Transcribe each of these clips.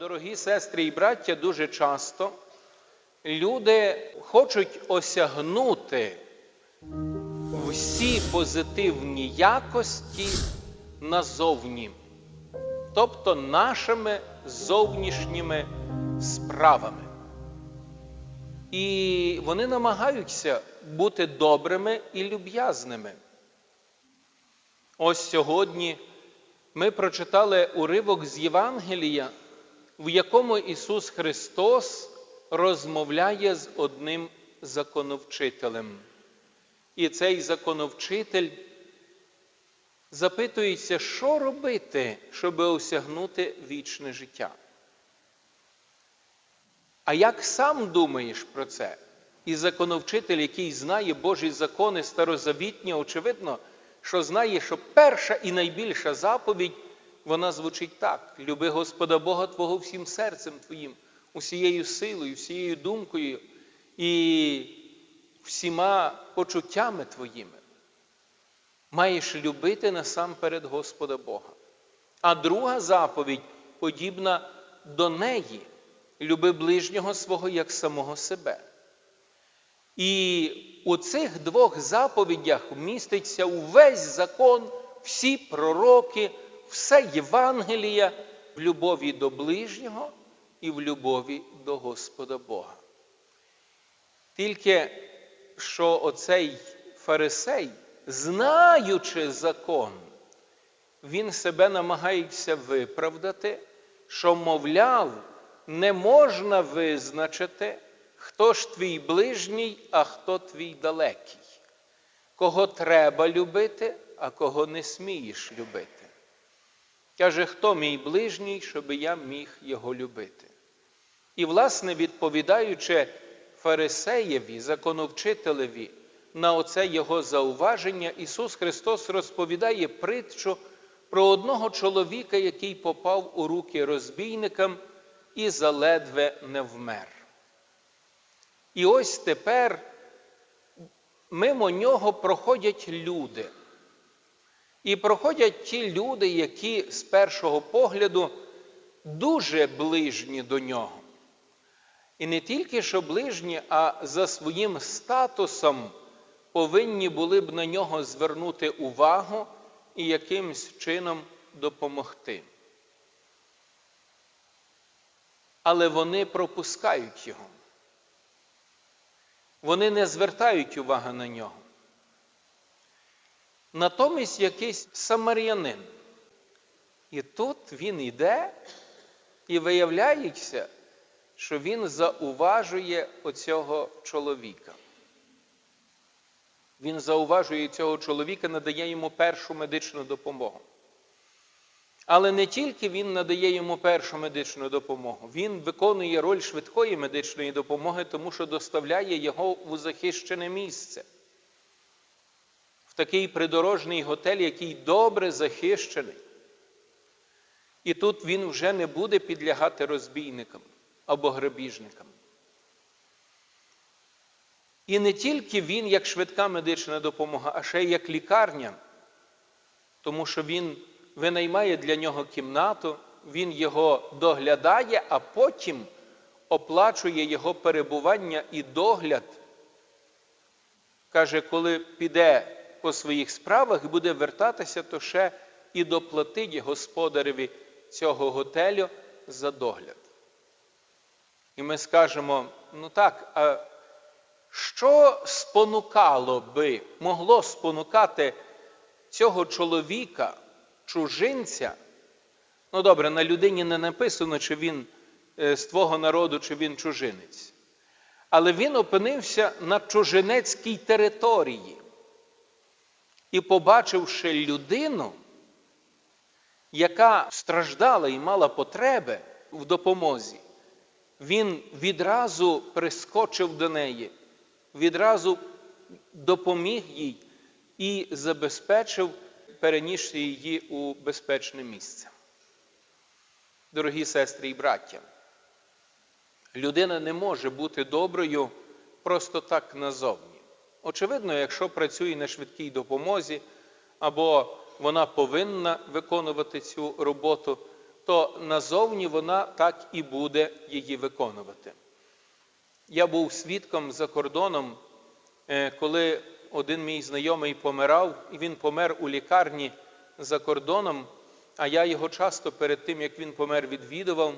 Дорогі сестри і браття, дуже часто люди хочуть осягнути всі позитивні якості назовні, тобто нашими зовнішніми справами. І вони намагаються бути добрими і люб'язними. Ось сьогодні ми прочитали уривок з Євангелія, в якому Ісус Христос розмовляє з одним законовчителем. І цей законовчитель запитується, що робити, щоб осягнути вічне життя. А як сам думаєш про це? І законовчитель, який знає Божі закони старозавітні, очевидно, що знає, що перша і найбільша заповідь, вона звучить так: люби Господа Бога Твого всім серцем Твоїм, усією силою, всією думкою і всіма почуттями Твоїми. Маєш любити насамперед Господа Бога. А друга заповідь подібна до неї люби ближнього свого як самого себе. І у цих двох заповідях міститься увесь закон, всі пророки, все Євангелія в любові до ближнього і в любові до Господа Бога. Тільки що оцей фарисей, знаючи закон, він себе намагається виправдати, що, мовляв, не можна визначити, хто ж твій ближній, а хто твій далекий, кого треба любити, а кого не смієш любити. Каже, хто мій ближній, щоб я міг його любити. І, власне, відповідаючи Фарисеєві, законовчителеві на оце його зауваження, Ісус Христос розповідає притчу про одного чоловіка, який попав у руки розбійникам і заледве не вмер. І ось тепер мимо нього проходять люди. І проходять ті люди, які з першого погляду дуже ближні до нього. І не тільки що ближні, а за своїм статусом повинні були б на нього звернути увагу і якимсь чином допомогти. Але вони пропускають його. Вони не звертають уваги на нього. Натомість якийсь самарянин. І тут він йде і виявляється, що він зауважує оцього чоловіка. Він зауважує цього чоловіка, надає йому першу медичну допомогу. Але не тільки він надає йому першу медичну допомогу, він виконує роль швидкої медичної допомоги, тому що доставляє його у захищене місце. Такий придорожний готель, який добре захищений. І тут він вже не буде підлягати розбійникам або грабіжникам. І не тільки він як швидка медична допомога, а ще й як лікарня, тому що він винаймає для нього кімнату, він його доглядає, а потім оплачує його перебування і догляд. Каже, коли піде по своїх справах буде вертатися, то ще і доплатить господареві цього готелю за догляд. І ми скажемо, ну так, а що спонукало би, могло спонукати цього чоловіка, чужинця? Ну добре, на людині не написано, чи він з твого народу, чи він чужинець. Але він опинився на чужинецькій території. І, побачивши людину, яка страждала і мала потреби в допомозі, він відразу прискочив до неї, відразу допоміг їй і забезпечив, переніс її у безпечне місце. Дорогі сестри і браття, людина не може бути доброю просто так назовні. Очевидно, якщо працює на швидкій допомозі, або вона повинна виконувати цю роботу, то назовні вона так і буде її виконувати. Я був свідком за кордоном, е, коли один мій знайомий помирав, і він помер у лікарні за кордоном, а я його часто перед тим, як він помер, відвідував,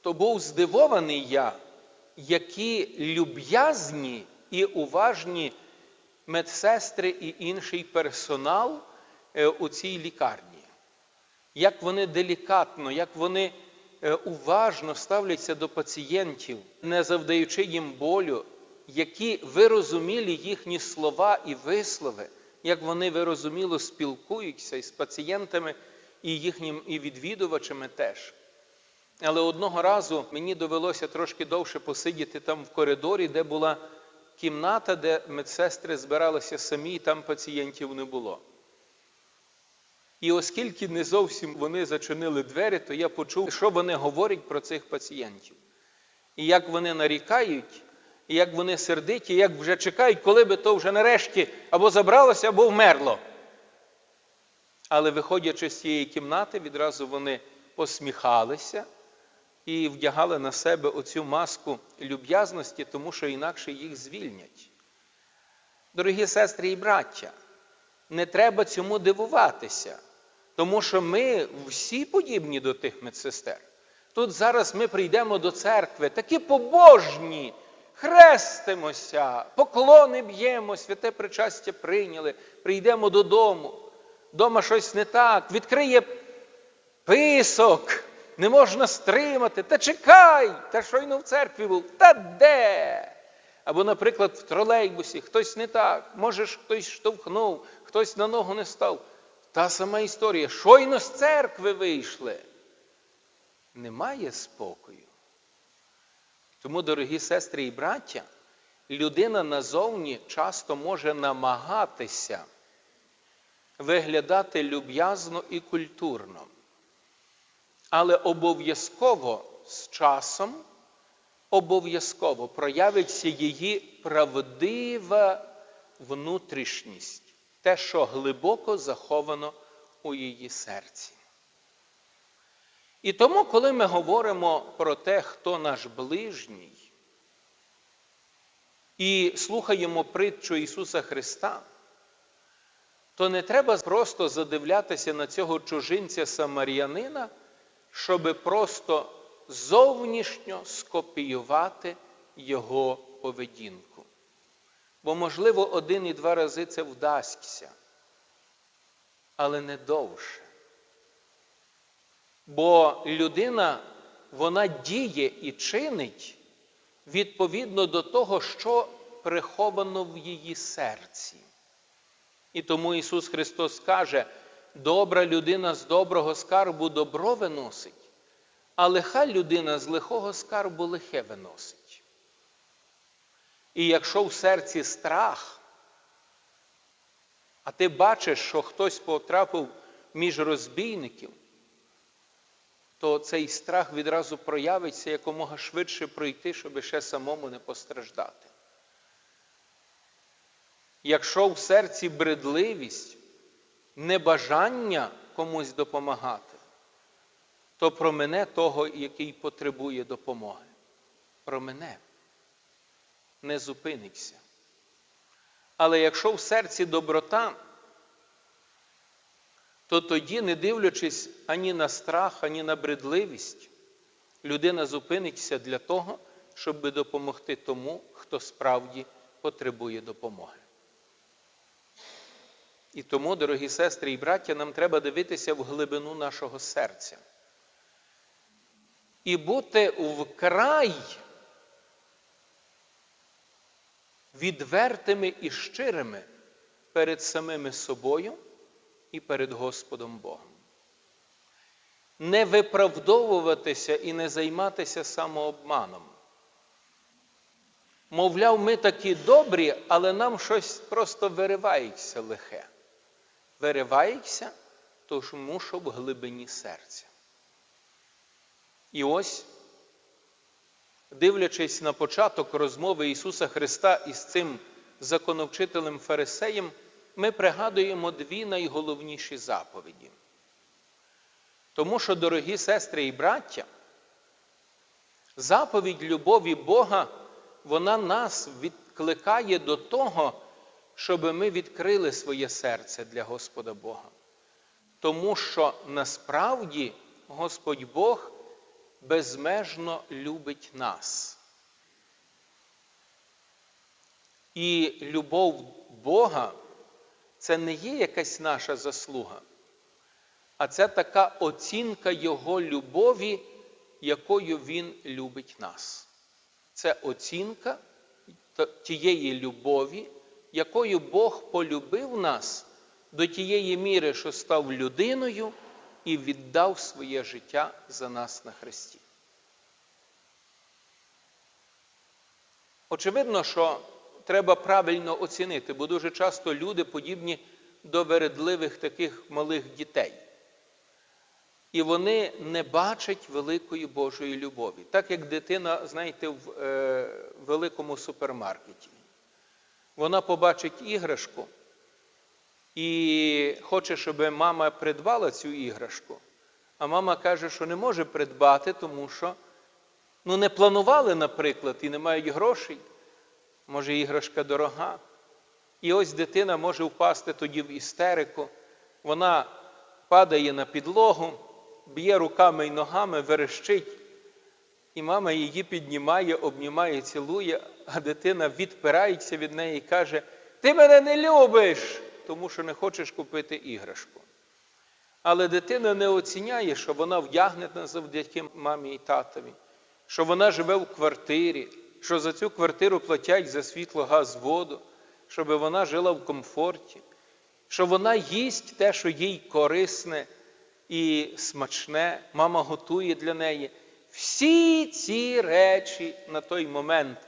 то був здивований я, які люб'язні і уважні медсестри і інший персонал е, у цій лікарні. Як вони делікатно, як вони е, уважно ставляться до пацієнтів, не завдаючи їм болю, які вирозумілі їхні слова і вислови, як вони вирозуміло спілкуються із пацієнтами і їхніми і відвідувачами теж. Але одного разу мені довелося трошки довше посидіти там в коридорі, де була кімната, де медсестри збиралися самі, і там пацієнтів не було. І оскільки не зовсім вони зачинили двері, то я почув, що вони говорять про цих пацієнтів. І як вони нарікають, і як вони сердиті, як вже чекають, коли би то вже нарешті або забралося, або вмерло. Але виходячи з цієї кімнати, відразу вони посміхалися і вдягали на себе оцю маску люб'язності, тому що інакше їх звільнять. Дорогі сестри і браття, не треба цьому дивуватися, тому що ми всі подібні до тих медсестер. Тут зараз ми прийдемо до церкви, такі побожні, хрестимося, поклони б'ємо, святе причастя прийняли, прийдемо додому. Дома щось не так, відкриє писок, не можна стримати. Та чекай, та щойно в церкві був, та де? Або, наприклад, в тролейбусі хтось не так, може, хтось штовхнув, хтось на ногу не став. Та сама історія. Щойно з церкви вийшли. Немає спокою. Тому, дорогі сестри і браття, людина назовні часто може намагатися виглядати люб'язно і культурно. Але обов'язково з часом обов'язково проявиться її правдива внутрішність, те, що глибоко заховано у її серці. І тому, коли ми говоримо про те, хто наш ближній, і слухаємо притчу Ісуса Христа, то не треба просто задивлятися на цього чужинця самарянина, щоби просто зовнішньо скопіювати його поведінку. Бо, можливо, один і два рази це вдасться, але не довше. Бо людина, вона діє і чинить відповідно до того, що приховано в її серці. І тому Ісус Христос каже, добра людина з доброго скарбу добро виносить, а лиха людина з лихого скарбу лихе виносить. І якщо в серці страх, а ти бачиш, що хтось потрапив між розбійників, то цей страх відразу проявиться якомога швидше пройти, щоб ще самому не постраждати. Якщо в серці бредливість, небажання комусь допомагати, то промене того, який потребує допомоги. Промене, не зупиниться. Але якщо в серці доброта, то тоді, не дивлячись ані на страх, ані на бредливість, людина зупиниться для того, щоб допомогти тому, хто справді потребує допомоги. І тому, дорогі сестри і браття, нам треба дивитися в глибину нашого серця. І бути вкрай відвертими і щирими перед самими собою і перед Господом Богом. Не виправдовуватися і не займатися самообманом. Мовляв, ми такі добрі, але нам щось просто виривається лихе. Виривається, тому що в глибині серця. І ось, дивлячись на початок розмови Ісуса Христа із цим законовчителем Фарисеєм, ми пригадуємо дві найголовніші заповіді. Тому що, дорогі сестри і браття, заповідь любові Бога, вона нас відкликає до того, щоб ми відкрили своє серце для Господа Бога. Тому що насправді Господь Бог безмежно любить нас. І любов Бога це не є якась наша заслуга, а це така оцінка Його любові, якою Він любить нас. Це оцінка тієї любові, якою Бог полюбив нас до тієї міри, що став людиною і віддав своє життя за нас на Христі. Очевидно, що треба правильно оцінити, бо дуже часто люди подібні до вередливих таких малих дітей. І вони не бачать великої Божої любові. Так як дитина, знаєте, в е, великому супермаркеті. Вона побачить іграшку і хоче, щоб мама придбала цю іграшку. А мама каже, що не може придбати, тому що ну, не планували, наприклад, і не мають грошей. Може, іграшка дорога. І ось дитина може впасти тоді в істерику. Вона падає на підлогу, б'є руками і ногами, верещить. І мама її піднімає, обнімає, цілує, а дитина відпирається від неї і каже: Ти мене не любиш, тому що не хочеш купити іграшку. Але дитина не оціняє, що вона вдягнена завдяки мамі і татові, що вона живе в квартирі, що за цю квартиру платять за світло, газ, воду, щоб вона жила в комфорті, що вона їсть те, що їй корисне і смачне, мама готує для неї. Всі ці речі на той момент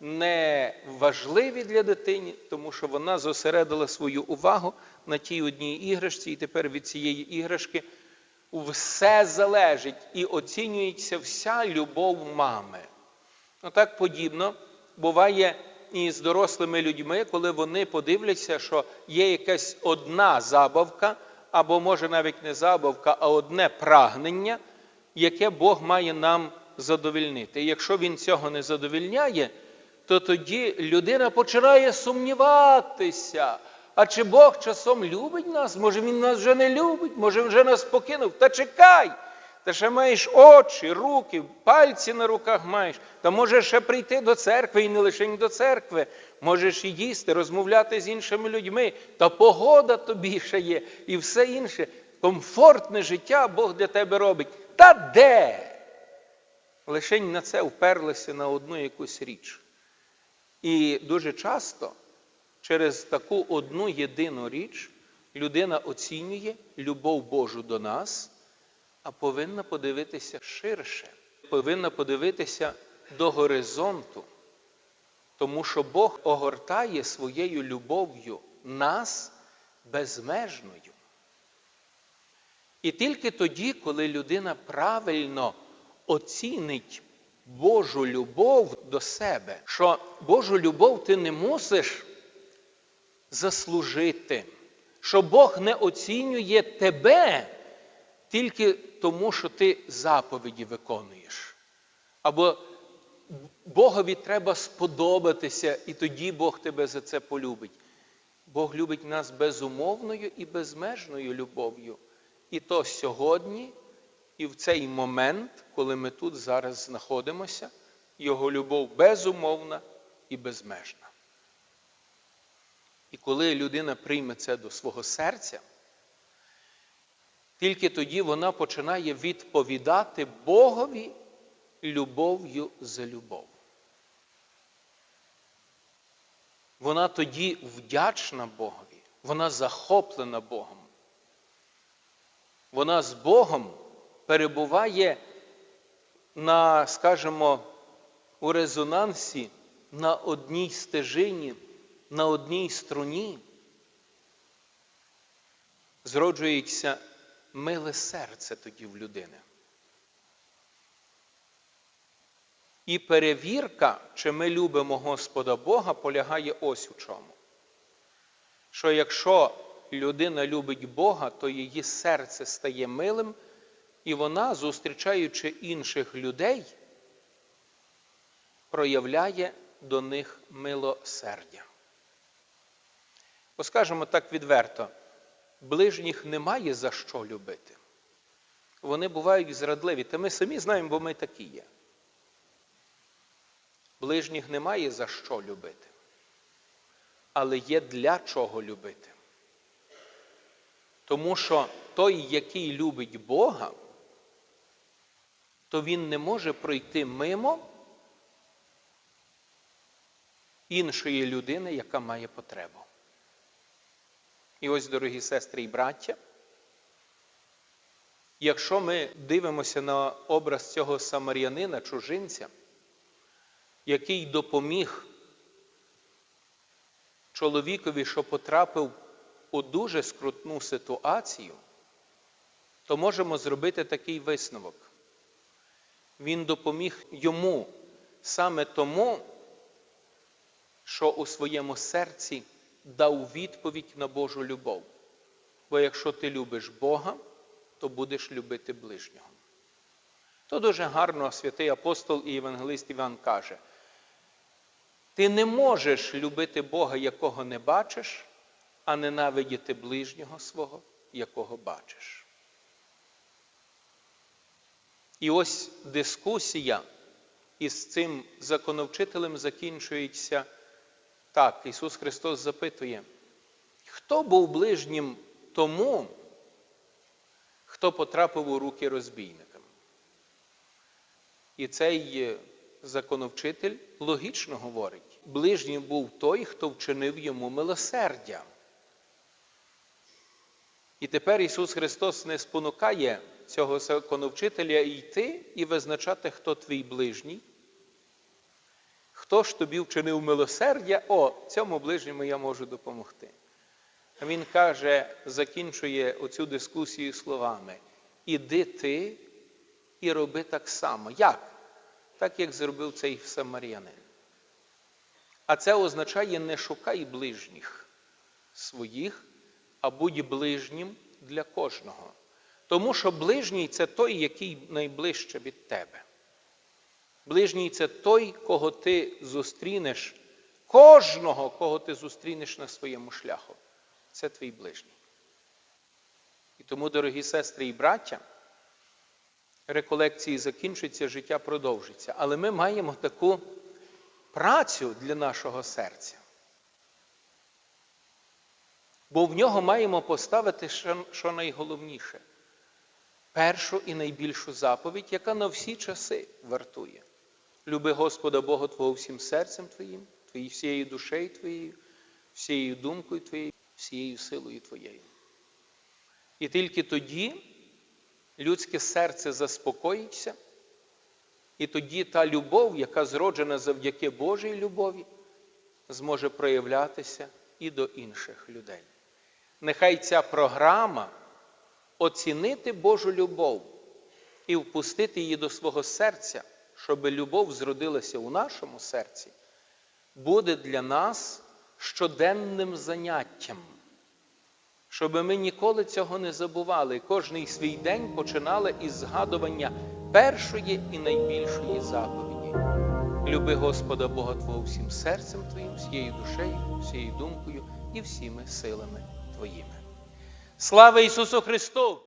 не важливі для дитини, тому що вона зосередила свою увагу на тій одній іграшці, і тепер від цієї іграшки все залежить і оцінюється вся любов мами. Отак подібно буває і з дорослими людьми, коли вони подивляться, що є якась одна забавка, або може навіть не забавка, а одне прагнення, яке Бог має нам задовільнити. І якщо Він цього не задовільняє, то тоді людина починає сумніватися. А чи Бог часом любить нас? Може Він нас вже не любить, може вже нас покинув? Та чекай! Та ще маєш очі, руки, пальці на руках маєш. Та можеш ще прийти до церкви і не лише до церкви. Можеш і їсти, розмовляти з іншими людьми. Та погода тобі ще є і все інше. Комфортне життя Бог для тебе робить. Та де? Лише на це вперлися на одну якусь річ. І дуже часто через таку одну єдину річ людина оцінює любов Божу до нас, а повинна подивитися ширше, повинна подивитися до горизонту. Тому що Бог огортає своєю любов'ю нас безмежною. І тільки тоді, коли людина правильно оцінить Божу любов до себе, що Божу любов ти не мусиш заслужити, що Бог не оцінює тебе тільки тому, що ти заповіді виконуєш. Або Богові треба сподобатися, і тоді Бог тебе за це полюбить. Бог любить нас безумовною і безмежною любов'ю. І то сьогодні, і в цей момент, коли ми тут зараз знаходимося, Його любов безумовна і безмежна. І коли людина прийме це до свого серця, тільки тоді вона починає відповідати Богові любов'ю за любов. Вона тоді вдячна Богові, вона захоплена Богом. Вона з Богом перебуває на, скажімо, у резонансі на одній стежині, на одній струні. Зроджується миле серце тоді в людини. І перевірка, чи ми любимо Господа Бога, полягає ось у чому. Що якщо людина любить Бога, то її серце стає милим, І вона, зустрічаючи інших людей, проявляє до них милосердя. Бо скажемо так відверто, ближніх немає за що любити. Вони бувають зрадливі. Та ми самі знаємо, бо ми такі є. Ближніх немає за що любити. Але є для чого любити. Тому що той, який любить Бога, то він не може пройти мимо іншої людини, яка має потребу. І ось, дорогі сестри і браття, якщо ми дивимося на образ цього самарянина, чужинця, який допоміг чоловікові, що потрапив у дуже скрутну ситуацію, то можемо зробити такий висновок. Він допоміг йому саме тому, що у своєму серці дав відповідь на Божу любов. Бо якщо ти любиш Бога, то будеш любити ближнього. То дуже гарно святий апостол і євангелист Іван каже: ти не можеш любити Бога, якого не бачиш, а ненавидіти ближнього свого, якого бачиш. І ось дискусія із цим законовчителем закінчується так. Ісус Христос запитує, хто був ближнім тому, хто потрапив у руки розбійникам? І цей законовчитель логічно говорить, ближнім був той, хто вчинив йому милосердя. І тепер Ісус Христос не спонукає цього законовчителя йти і визначати, хто твій ближній. Хто ж тобі вчинив милосердя, о, цьому ближньому я можу допомогти. Він каже, закінчує оцю дискусію словами: Іди ти і роби так само. Як? Так, як зробив цей самарянин. А це означає не шукай ближніх своїх, а будь ближнім для кожного. Тому що ближній це той, який найближче від тебе. Ближній це той, кого ти зустрінеш, кожного, кого ти зустрінеш на своєму шляху. Це твій ближній. І тому, дорогі сестри і браття, реколекції закінчаться, життя продовжиться. Але ми маємо таку працю для нашого серця. Бо в нього маємо поставити, що найголовніше, першу і найбільшу заповідь, яка на всі часи вартує. Люби Господа Бога Твого всім серцем Твоїм, твоєю всією душею Твоєю, всією думкою Твоєю, всією силою Твоєю. І тільки тоді людське серце заспокоїться, і тоді та любов, яка зроджена завдяки Божій любові, зможе проявлятися і до інших людей. Нехай ця програма оцінити Божу любов і впустити її до свого серця, щоб любов зродилася у нашому серці, буде для нас щоденним заняттям, щоб ми ніколи цього не забували, кожний свій день починали із згадування першої і найбільшої заповіді. Люби Господа Бога Твого всім серцем Твоїм, всією душею, всією думкою і всіми силами Твоїми. Слава Ісусу Христу!